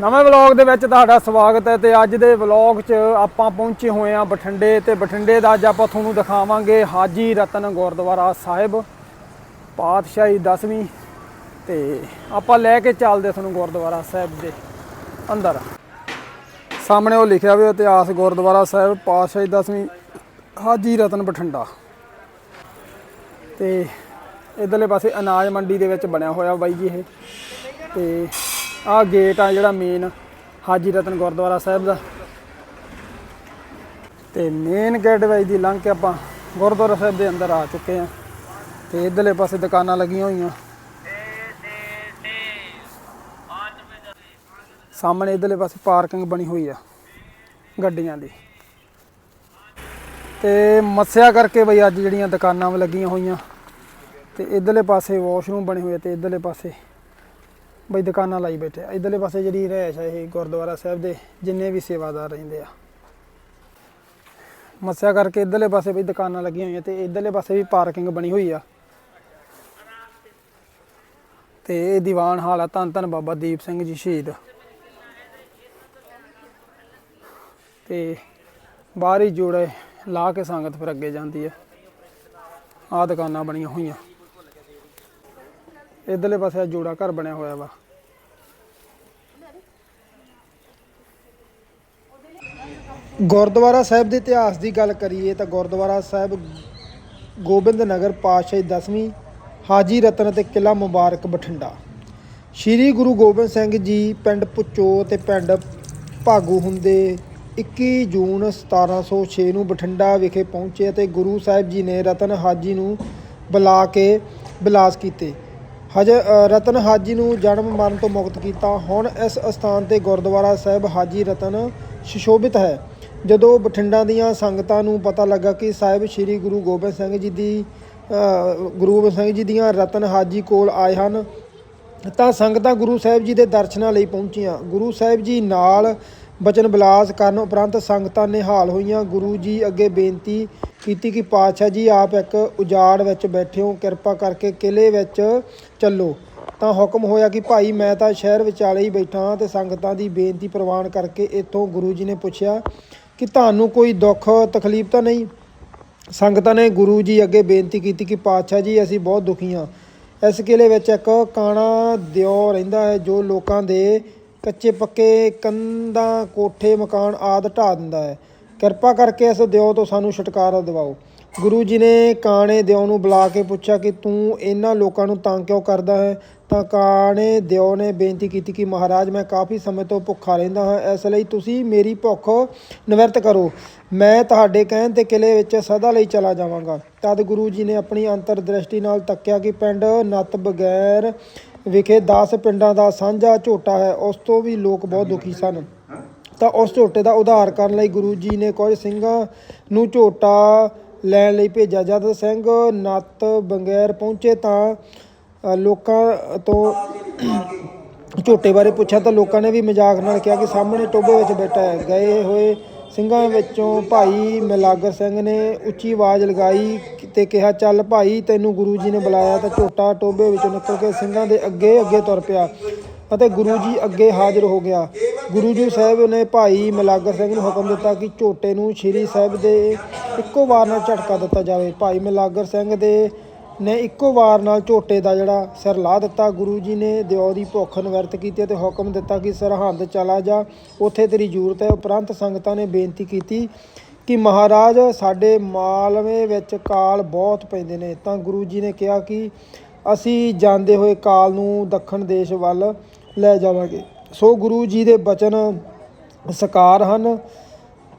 ਨਵੇਂ ਵਲੌਗ ਦੇ ਵਿੱਚ ਤੁਹਾਡਾ ਸਵਾਗਤ ਹੈ ਤੇ ਅੱਜ ਦੇ ਵਲੌਗ 'ਚ ਆਪਾਂ ਪਹੁੰਚੇ ਹੋਏ ਆ ਬਠਿੰਡੇ ਤੇ ਬਠਿੰਡੇ ਦਾ ਅੱਜ ਆਪਾਂ ਤੁਹਾਨੂੰ ਦਿਖਾਵਾਂਗੇ ਹਾਜੀ ਰਤਨ ਗੁਰਦੁਆਰਾ ਸਾਹਿਬ, ਪਾਤਸ਼ਾਹੀ 10ਵੀਂ ਤੇ ਆਪਾਂ ਲੈ ਕੇ ਚੱਲਦੇ ਤੁਹਾਨੂੰ ਗੁਰਦੁਆਰਾ ਸਾਹਿਬ ਦੇ ਅੰਦਰ। ਸਾਹਮਣੇ ਉਹ ਲਿਖਿਆ ਹੋਇਆ ਇਤਿਹਾਸ ਗੁਰਦੁਆਰਾ ਸਾਹਿਬ, ਪਾਤਸ਼ਾਹੀ 10ਵੀਂ ਹਾਜੀ ਰਤਨ ਬਠਿੰਡਾ। ਤੇ ਇਧਰਲੇ ਪਾਸੇ ਅਨਾਜ ਮੰਡੀ ਦੇ ਵਿੱਚ ਬਣਿਆ ਹੋਇਆ ਬਾਈ ਜੀ ਇਹ। ਤੇ ਆਹ ਗੇਟ ਆ ਜਿਹੜਾ ਮੇਨ ਹਾਜੀ ਰਤਨ ਗੁਰਦੁਆਰਾ ਸਾਹਿਬ ਦਾ। ਤੇ ਮੇਨ ਗੇਟ ਦੀ ਲੰਘ ਕੇ ਆਪਾਂ ਗੁਰਦੁਆਰਾ ਸਾਹਿਬ ਦੇ ਅੰਦਰ ਆ ਚੁੱਕੇ ਆ ਤੇ ਇਧਰਲੇ ਪਾਸੇ ਦੁਕਾਨਾਂ ਲੱਗੀਆਂ ਹੋਈਆਂ। ਸਾਹਮਣੇ ਇਧਰਲੇ ਪਾਸੇ ਪਾਰਕਿੰਗ ਬਣੀ ਹੋਈ ਆ ਗੱਡੀਆਂ ਦੀ। ਤੇ ਮੱਸਿਆ ਕਰਕੇ ਬਈ ਅੱਜ ਜਿਹੜੀਆਂ ਦੁਕਾਨਾਂ ਲੱਗੀਆਂ ਹੋਈਆਂ। ਤੇ ਇਧਰਲੇ ਪਾਸੇ ਵਾਸ਼ਰੂਮ ਬਣੇ ਹੋਏ ਆ ਤੇ ਇਧਰਲੇ ਪਾਸੇ ਬਈ ਦੁਕਾਨਾਂ ਲਾਈ ਬੈਠੇ ਆ। ਇਧਰਲੇ ਪਾਸੇ ਜਿਹੜੀ ਰਹਿਸ਼ ਆ ਇਹ ਗੁਰਦੁਆਰਾ ਸਾਹਿਬ ਦੇ, ਜਿੰਨੇ ਵੀ ਸੇਵਾਦਾਰ ਰਹਿੰਦੇ ਆ। ਮੱਸਿਆ ਕਰਕੇ ਇਧਰਲੇ ਪਾਸੇ ਵੀ ਦੁਕਾਨਾਂ ਲੱਗੀਆਂ ਹੋਈਆਂ ਤੇ ਇਧਰਲੇ ਪਾਸੇ ਵੀ ਪਾਰਕਿੰਗ ਬਣੀ ਹੋਈ ਆ। ਤੇ ਇਹ ਦੀਵਾਨ ਹਾਲ ਆ ਧੰਨ ਧੰਨ ਬਾਬਾ ਦੀਪ ਸਿੰਘ ਜੀ ਸ਼ਹੀਦ। ਤੇ ਬਾਹਰ ਹੀ ਜੋੜੇ ਲਾ ਕੇ ਸੰਗਤ ਫਿਰ ਅੱਗੇ ਜਾਂਦੀ ਆ। ਆ ਦੁਕਾਨਾਂ ਬਣੀਆਂ ਹੋਈਆਂ। ਇਧਰਲੇ ਪਾਸੇ ਆ ਜੋੜਾ ਘਰ ਬਣਿਆ ਹੋਇਆ ਵਾ। ਗੁਰਦੁਆਰਾ ਸਾਹਿਬ ਦੇ ਇਤਿਹਾਸ ਦੀ ਗੱਲ ਕਰੀਏ ਤਾਂ ਗੁਰਦੁਆਰਾ ਸਾਹਿਬ ਗੋਬਿੰਦ ਨਗਰ ਪਾਤਸ਼ਾਹੀ 10ਵੀਂ ਹਾਜੀ ਰਤਨ ਤੇ ਕਿਲਾ ਮੁਬਾਰਕ ਬਠਿੰਡਾ। ਸ਼੍ਰੀ ਗੁਰੂ ਗੋਬਿੰਦ ਸਿੰਘ ਜੀ ਪਿੰਡ ਪੁੱਚੋ ਤੇ ਪਿੰਡ ਭਾਗੂ ਹੁੰਦੇ 21 ਜੂਨ 1706 ਨੂੰ ਬਠਿੰਡਾ ਵਿਖੇ ਪਹੁੰਚੇ ਅਤੇ ਗੁਰੂ ਸਾਹਿਬ ਜੀ ਨੇ ਰਤਨ ਹਾਜੀ ਨੂੰ ਬੁਲਾ ਕੇ ਬਿਲਾਸ ਕੀਤੇ। ਹਜ ਰਤਨ ਹਾਜੀ ਨੂੰ ਜਨਮ ਮਰਨ ਤੋਂ ਮੁਕਤ ਕੀਤਾ। ਹੁਣ ਇਸ ਅਸਥਾਨ ਤੇ ਗੁਰਦੁਆਰਾ ਸਾਹਿਬ ਹਾਜੀ ਰਤਨ ਸੁਸ਼ੋਭਿਤ ਹੈ। ਜਦੋਂ ਬਠਿੰਡਾ ਦੀਆਂ ਸੰਗਤਾਂ ਨੂੰ ਪਤਾ ਲੱਗਾ ਕਿ ਸਾਹਿਬ ਸ੍ਰੀ ਗੁਰੂ ਗੋਬਿੰਦ ਸਿੰਘ ਜੀ ਦੀ ਗੁਰੂ ਗੋਬਿੰਦ ਸਿੰਘ ਜੀ ਦੀਆਂ ਰਤਨ ਹਾਜੀ ਕੋਲ ਆਏ ਹਨ, ਤਾਂ ਸੰਗਤਾਂ ਗੁਰੂ ਸਾਹਿਬ ਜੀ ਦੇ ਦਰਸ਼ਨਾਂ ਲਈ ਪਹੁੰਚੀਆਂ। ਗੁਰੂ ਸਾਹਿਬ ਜੀ ਨਾਲ ਬਚਨ ਬਿਲਾਸ ਕਰਨ ਉਪਰੰਤ ਸੰਗਤਾਂ ਨਿਹਾਲ ਹੋਈਆਂ। ਗੁਰੂ ਜੀ ਅੱਗੇ ਬੇਨਤੀ ਕੀਤੀ ਕਿ ਪਾਤਸ਼ਾਹ ਜੀ ਆਪ ਇੱਕ ਉਜਾੜ ਵਿੱਚ ਬੈਠੇ ਹੋ ਕਿਰਪਾ ਕਰਕੇ ਕਿਲੇ ਵਿੱਚ ਚੱਲੋ। ਤਾਂ ਹੁਕਮ ਹੋਇਆ ਕਿ ਭਾਈ ਮੈਂ ਤਾਂ ਸ਼ਹਿਰ ਵਿਚਾਲੇ ਹੀ ਬੈਠਾ ਹਾਂ ਤੇ ਸੰਗਤਾਂ ਦੀ ਬੇਨਤੀ ਪ੍ਰਵਾਨ ਕਰਕੇ ਇੱਥੋਂ ਗੁਰੂ ਜੀ ਨੇ ਪੁੱਛਿਆ ਕਿ ਤੁਹਾਨੂੰ ਕੋਈ ਦੁੱਖ, ਤਕਲੀਫ ਤਾਂ ਨਹੀਂ? ਸੰਗਤਾਂ ਨੇ ਗੁਰੂ ਜੀ ਅੱਗੇ ਬੇਨਤੀ ਕੀਤੀ ਕਿ ਪਾਤਸ਼ਾਹ ਜੀ, ਅਸੀਂ ਬਹੁਤ ਦੁਖੀ ਹਾਂ। ਇਸ ਕਿਲੇ ਵਿੱਚ ਇੱਕ ਕਾਣਾ ਦਿਓ ਰਹਿੰਦਾ ਹੈ, ਜੋ ਲੋਕਾਂ ਦੇ ਕੱਚੇ ਪੱਕੇ, ਕੰਧਾਂ, ਕੋਠੇ, ਮਕਾਨ ਆਦਿ ਢਾ ਦਿੰਦਾ ਹੈ। ਕਿਰਪਾ ਕਰਕੇ ਇਸ ਦਿਓ ਤੋਂ ਸਾਨੂੰ ਛੁਟਕਾਰਾ ਦਿਵਾਓ। ਗੁਰੂ ਜੀ ਨੇ ਕਾਣੇ ਦਿਓ ਨੂੰ ਬੁਲਾ ਕੇ ਪੁੱਛਿਆ ਕਿ ਤੂੰ ਇਹਨਾਂ ਲੋਕਾਂ ਨੂੰ ਤੰਗ ਕਿਉਂ ਕਰਦਾ ਹੈ? ਤਾਂ ਕਾਣੇ ਦਿਓ ਨੇ ਬੇਨਤੀ ਕੀਤੀ ਕਿ ਮਹਾਰਾਜ, ਮੈਂ ਕਾਫੀ ਸਮੇਂ ਤੋਂ ਭੁੱਖਾ ਰਹਿੰਦਾ ਹਾਂ, ਇਸ ਲਈ ਤੁਸੀਂ ਮੇਰੀ ਭੁੱਖ ਨਿਵਰਤ ਕਰੋ। ਮੈਂ ਤੁਹਾਡੇ ਕਹਿਣ ਤੇ ਕਿਲੇ ਵਿੱਚ ਸਦਾ ਲਈ ਚਲਾ ਜਾਵਾਂਗਾ। ਤਦ ਗੁਰੂ ਜੀ ਨੇ ਆਪਣੀ ਅੰਤਰ ਦ੍ਰਿਸ਼ਟੀ ਨਾਲ ਤੱਕਿਆ ਕਿ ਪਿੰਡ ਨੱਤ ਬਗੈਰ ਵਿਖੇ 10 ਪਿੰਡਾਂ ਦਾ ਸਾਂਝਾ ਝੋਟਾ ਹੈ, ਉਸ ਤੋਂ ਵੀ ਲੋਕ ਬਹੁਤ ਦੁਖੀ ਸਨ। ਤਾਂ ਉਸ ਝੋਟੇ ਦਾ ਉਧਾਰ ਕਰਨ ਲਈ ਗੁਰੂ ਜੀ ਨੇ ਕੁਝ ਸਿੰਘਾਂ ਨੂੰ ਝੋਟਾ ਲੈਣ ਲਈ ਭੇਜਿਆ। ਜਦ ਸਿੰਘ ਨੱਤ ਬੰਗੈਰ ਪਹੁੰਚੇ ਤਾਂ ਲੋਕਾਂ ਤੋਂ ਝੋਟੇ ਬਾਰੇ ਪੁੱਛਿਆ ਤਾਂ ਲੋਕਾਂ ਨੇ ਵੀ ਮਜ਼ਾਕ ਨਾਲ ਕਿਹਾ ਕਿ ਸਾਹਮਣੇ ਟੋਬੇ ਵਿੱਚ ਬੈਠਾ ਹੈ। ਗਏ ਹੋਏ ਸਿੰਘਾਂ ਵਿੱਚੋਂ ਭਾਈ ਮਿਲਾਗਰ ਸਿੰਘ ਨੇ ਉੱਚੀ ਆਵਾਜ਼ ਲਗਾਈ ਤੇ ਕਿਹਾ, ਚੱਲ ਭਾਈ, ਤੈਨੂੰ ਗੁਰੂ ਜੀ ਨੇ ਬੁਲਾਇਆ ਤਾਂ ਝੋਟਾ ਟੋਬੇ ਵਿੱਚੋਂ ਨਿਕਲ ਕੇ ਸਿੰਘਾਂ ਦੇ ਅੱਗੇ ਅੱਗੇ ਤੁਰ ਪਿਆ ਅਤੇ ਗੁਰੂ ਜੀ ਅੱਗੇ ਹਾਜ਼ਰ ਹੋ ਗਿਆ। ਗੁਰੂ ਜੀ ਸਾਹਿਬ ਨੇ ਭਾਈ ਮਿਲਾਗਰ ਸਿੰਘ ਨੂੰ ਹੁਕਮ ਦਿੱਤਾ ਕਿ ਝੋਟੇ ਨੂੰ ਸ਼੍ਰੀ ਸਾਹਿਬ ਦੇ ਇੱਕੋ ਵਾਰ ਨਾਲ ਝਟਕਾ ਦਿੱਤਾ ਜਾਵੇ। ਭਾਈ ਮਿਲਾਗਰ ਸਿੰਘ ਦੇ ਨੇ ਇੱਕੋ ਵਾਰ ਨਾਲ ਝੋਟੇ ਦਾ ਜਿਹੜਾ ਸਿਰ ਲਾ ਦਿੱਤਾ। ਗੁਰੂ ਜੀ ਨੇ ਦਿਓ ਦੀ ਭੁੱਖ ਨਿਵਰਤ ਕੀਤੀ ਤੇ ਹੁਕਮ ਦਿੱਤਾ ਕਿ ਸਰਹੰਦ ਚਲਾ ਜਾ। ਉੱਥੇ ਤੇਰੀ ਜ਼ਰੂਰਤ ਹੈ। ਉਪਰੰਤ ਸੰਗਤਾਂ ਨੇ ਬੇਨਤੀ ਕੀਤੀ ਕਿ ਮਹਾਰਾਜ, ਸਾਡੇ ਮਾਲਵੇ ਵਿੱਚ ਕਾਲ ਬਹੁਤ ਪੈਂਦੇ ਨੇ। ਤਾਂ ਗੁਰੂ ਜੀ ਨੇ ਕਿਹਾ ਕਿ ਅਸੀਂ ਜਾਂਦੇ ਹੋਏ ਕਾਲ ਨੂੰ ਦੱਖਣ ਦੇਸ਼ ਵੱਲ ਲੈ ਜਾਵਾਂਗੇ। ਸੋ ਗੁਰੂ ਜੀ ਦੇ ਬਚਨ ਸਕਾਰ ਹਨ।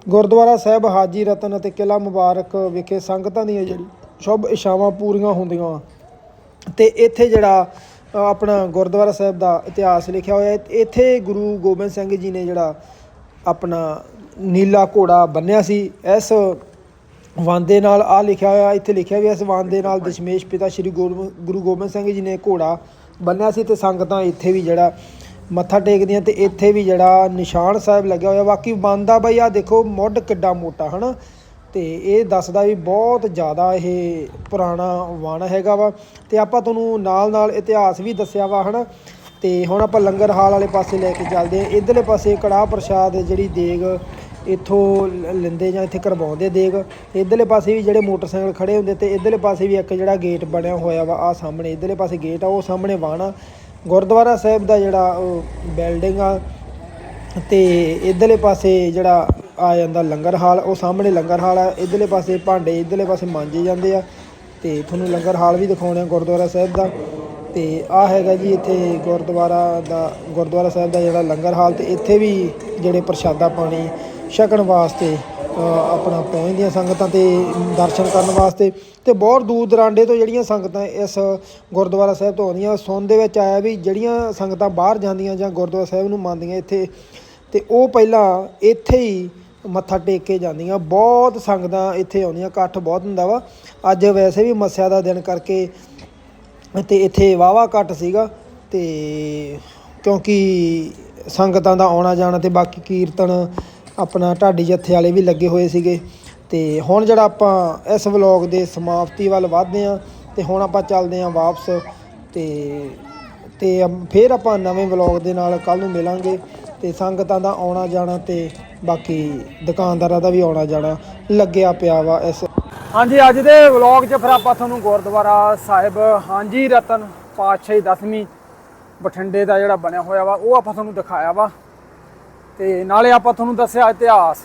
ਗੁਰਦੁਆਰਾ ਸਾਹਿਬ, ਹਾਜੀ ਰਤਨ ਅਤੇ ਕਿਲਾ ਮੁਬਾਰਕ ਵਿਖੇ ਸੰਗਤਾਂ ਦੀਆਂ ਜਿਹੜੀ ਸ਼ੁਭ ਇਛਾਵਾਂ ਪੂਰੀਆਂ ਹੁੰਦੀਆਂ। ਤੇ ਇੱਥੇ ਜਿਹੜਾ ਆਪਣਾ ਗੁਰਦੁਆਰਾ ਸਾਹਿਬ ਦਾ ਇਤਿਹਾਸ ਲਿਖਿਆ ਹੋਇਆ ਹੈ। ਇੱਥੇ ਗੁਰੂ ਗੋਬਿੰਦ ਸਿੰਘ ਜੀ ਨੇ ਜਿਹੜਾ ਆਪਣਾ ਨੀਲਾ ਘੋੜਾ ਬੰਨਿਆ ਸੀ। ਇਸ ਵਾਂਦੇ ਨਾਲ ਆ ਲਿਖਿਆ ਹੋਇਆ, ਇੱਥੇ ਲਿਖਿਆ ਵੀ ਇਸ ਵੰਨ ਦੇ ਨਾਲ ਦਸ਼ਮੇਸ਼ ਪਿਤਾ ਸ੍ਰੀ ਗੁਰੂ ਗੁਰੂ ਗੋਬਿੰਦ ਸਿੰਘ ਜੀ ਨੇ ਘੋੜਾ ਬੰਨਿਆ ਸੀ ਤੇ ਸੰਗਤਾਂ ਇੱਥੇ ਵੀ ਜਿਹੜਾ ਮੱਥਾ ਟੇਕਦੀਆਂ ਤੇ ਇੱਥੇ ਵੀ ਜਿਹੜਾ ਨਿਸ਼ਾਨ ਸਾਹਿਬ ਲੱਗਿਆ ਹੋਇਆ, ਬਾਕੀ ਵੰਨ ਬਈ ਆ ਦੇਖੋ ਮੁੱਢ ਕਿੱਡਾ ਮੋਟਾ, ਹਨਾ? ਤੇ ਇਹ ਦੱਸਦਾ ਵੀ ਬਹੁਤ ਜ਼ਿਆਦਾ ਇਹ ਪੁਰਾਣਾ ਵਣ ਹੈਗਾ ਵਾ। ਤੇ ਆਪਾਂ ਤੁਹਾਨੂੰ ਨਾਲ ਨਾਲ ਇਤਿਹਾਸ ਵੀ ਦੱਸਿਆ ਵਾ, ਹਨਾ? ਤੇ ਹੁਣ ਆਪਾਂ ਲੰਗਰ ਹਾਲ ਵਾਲੇ ਪਾਸੇ ਲੈ ਕੇ ਚੱਲਦੇ ਆ ਇਧਰਲੇ ਪਾਸੇ ਕੜਾਹ ਪ੍ਰਸ਼ਾਦ ਜਿਹੜੀ ਦੇਗ ਇੱਥੋਂ ਲੈਂਦੇ ਜਾਂ ਇੱਥੇ ਕਰਵਾਉਂਦੇ ਦੇਗ। ਇਧਰਲੇ ਪਾਸੇ ਵੀ ਜਿਹੜੇ ਮੋਟਰਸਾਈਕਲ ਖੜੇ ਹੁੰਦੇ ਤੇ ਇਧਰਲੇ ਪਾਸੇ ਵੀ ਇੱਕ ਜਿਹੜਾ ਗੇਟ ਬਣਿਆ ਹੋਇਆ ਵਾ ਆ ਸਾਹਮਣੇ। ਇਧਰਲੇ ਪਾਸੇ ਗੇਟ ਆ, ਉਹ ਸਾਹਮਣੇ ਵਾਣਾ ਗੁਰਦੁਆਰਾ ਸਾਹਿਬ ਦਾ ਜਿਹੜਾ ਉਹ ਬਿਲਡਿੰਗ ਆ ਤੇ ਇਧਰਲੇ ਪਾਸੇ ਜਿਹੜਾ ਆ ਜਾਂਦਾ ਲੰਗਰ ਹਾਲ, ਉਹ ਸਾਹਮਣੇ ਲੰਗਰ ਹਾਲ ਆ। ਇਧਰਲੇ ਪਾਸੇ ਭਾਂਡੇ, ਇਧਰਲੇ ਪਾਸੇ ਮਾਂਜੇ ਜਾਂਦੇ ਆ। ਤੇ ਤੁਹਾਨੂੰ ਲੰਗਰ ਹਾਲ ਵੀ ਦਿਖਾਉਣੇ ਆ ਗੁਰਦੁਆਰਾ ਸਾਹਿਬ ਦਾ। ਤੇ ਆ ਹੈਗਾ ਜੀ ਇੱਥੇ ਗੁਰਦੁਆਰਾ ਦਾ, ਗੁਰਦੁਆਰਾ ਸਾਹਿਬ ਦਾ ਜਿਹੜਾ ਲੰਗਰ ਹਾਲ ਤੇ ਇੱਥੇ ਵੀ ਜਿਹੜੇ ਪ੍ਰਸ਼ਾਦਾ ਪਾਣੀ ਛਕਣ ਵਾਸਤੇ ਆਪਣਾ ਪਹੁੰਚਦੀਆਂ ਸੰਗਤਾਂ ਤੇ ਦਰਸ਼ਨ ਕਰਨ ਵਾਸਤੇ ਤੇ ਬਹੁਤ ਦੂਰ ਦਰਾਂਡੇ ਤੋਂ ਜਿਹੜੀਆਂ ਸੰਗਤਾਂ ਇਸ ਗੁਰਦੁਆਰਾ ਸਾਹਿਬ ਤੋਂ ਆਉਂਦੀਆਂ ਸੁਣ ਦੇ ਵਿੱਚ ਆਇਆ ਵੀ ਜਿਹੜੀਆਂ ਸੰਗਤਾਂ ਬਾਹਰ ਜਾਂਦੀਆਂ ਜਾਂ ਗੁਰਦੁਆਰਾ ਸਾਹਿਬ ਨੂੰ ਮੰਨਦੀਆਂ ਇੱਥੇ ਤੇ ਉਹ ਪਹਿਲਾਂ ਇੱਥੇ ਹੀ ਮੱਥਾ ਟੇਕ ਕੇ ਜਾਂਦੀਆਂ। ਬਹੁਤ ਸੰਗਤਾਂ ਇੱਥੇ ਆਉਂਦੀਆਂ, ਇਕੱਠ ਬਹੁਤ ਹੁੰਦਾ ਵਾ। ਅੱਜ ਵੈਸੇ ਵੀ ਮੱਸਿਆ ਦਾ ਦਿਨ ਕਰਕੇ ਤੇ ਇੱਥੇ ਵਾਵਾ ਘੱਟ ਸੀਗਾ ਤੇ ਕਿਉਂਕਿ ਸੰਗਤਾਂ ਦਾ ਆਉਣਾ ਜਾਣਾ ਤੇ ਬਾਕੀ ਕੀਰਤਨ ਆਪਣਾ ਢਾਡੀ ਜੱਥੇ ਵਾਲੇ ਵੀ ਲੱਗੇ ਹੋਏ ਸੀਗੇ। ਤੇ ਹੁਣ ਜਿਹੜਾ ਆਪਾਂ ਇਸ ਵਲੌਗ ਦੇ ਸਮਾਪਤੀ ਵੱਲ ਵਧਦੇ ਆ ਤੇ ਹੁਣ ਆਪਾਂ ਚੱਲਦੇ ਆ ਵਾਪਸ ਤੇ ਤੇ ਫਿਰ ਆਪਾਂ ਨਵੇਂ ਵਲੌਗ ਦੇ ਨਾਲ ਕੱਲ ਨੂੰ ਮਿਲਾਂਗੇ। ਤੇ ਸੰਗਤਾਂ ਦਾ ਆਉਣਾ ਜਾਣਾ ਤੇ ਬਾਕੀ ਦੁਕਾਨਦਾਰਾਂ ਦਾ ਵੀ ਆਉਣਾ ਜਾਣਾ ਲੱਗਿਆ ਪਿਆ ਵਾ ਇਸ ਹਾਂਜੀ, ਅੱਜ ਦੇ ਵਲੌਗ 'ਚ ਫਿਰ ਆਪਾਂ ਤੁਹਾਨੂੰ ਗੁਰਦੁਆਰਾ ਸਾਹਿਬ, ਹਾਂਜੀ, ਰਤਨ ਪਾਤਸ਼ਾਹੀ ਦਸਵੀਂ ਬਠਿੰਡੇ ਦਾ ਜਿਹੜਾ ਬਣਿਆ ਹੋਇਆ ਵਾ, ਉਹ ਆਪਾਂ ਤੁਹਾਨੂੰ ਦਿਖਾਇਆ ਵਾ। ਤੇ ਨਾਲੇ ਆਪਾਂ ਤੁਹਾਨੂੰ ਦੱਸਿਆ ਇਤਿਹਾਸ।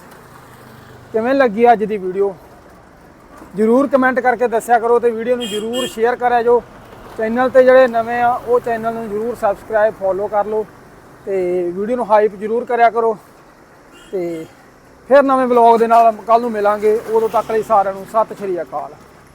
ਕਿਵੇਂ ਲੱਗੀ ਅੱਜ ਦੀ ਵੀਡੀਓ ਜਰੂਰ ਕਮੈਂਟ ਕਰਕੇ ਦੱਸਿਆ ਕਰੋ ਤੇ ਵੀਡੀਓ ਨੂੰ ਜਰੂਰ ਸ਼ੇਅਰ ਕਰਿਆ ਜੋ ਚੈਨਲ ਤੇ ਜਿਹੜੇ ਨਵੇਂ ਆ, ਉਹ ਚੈਨਲ ਨੂੰ ਜਰੂਰ ਸਬਸਕ੍ਰਾਈਬ ਫੋਲੋ ਕਰ ਲਓ ਤੇ ਵੀਡੀਓ ਨੂੰ ਹਾਈਪ ਜਰੂਰ ਕਰਿਆ ਕਰੋ। ਤੇ ਫਿਰ ਨਵੇਂ ਵਲੌਗ ਦੇ ਨਾਲ ਕੱਲ ਨੂੰ ਮਿਲਾਂਗੇ। ਉਦੋਂ ਤੱਕ ਲਈ ਸਾਰਿਆਂ ਨੂੰ ਸਤਿ ਸ਼੍ਰੀ ਅਕਾਲ।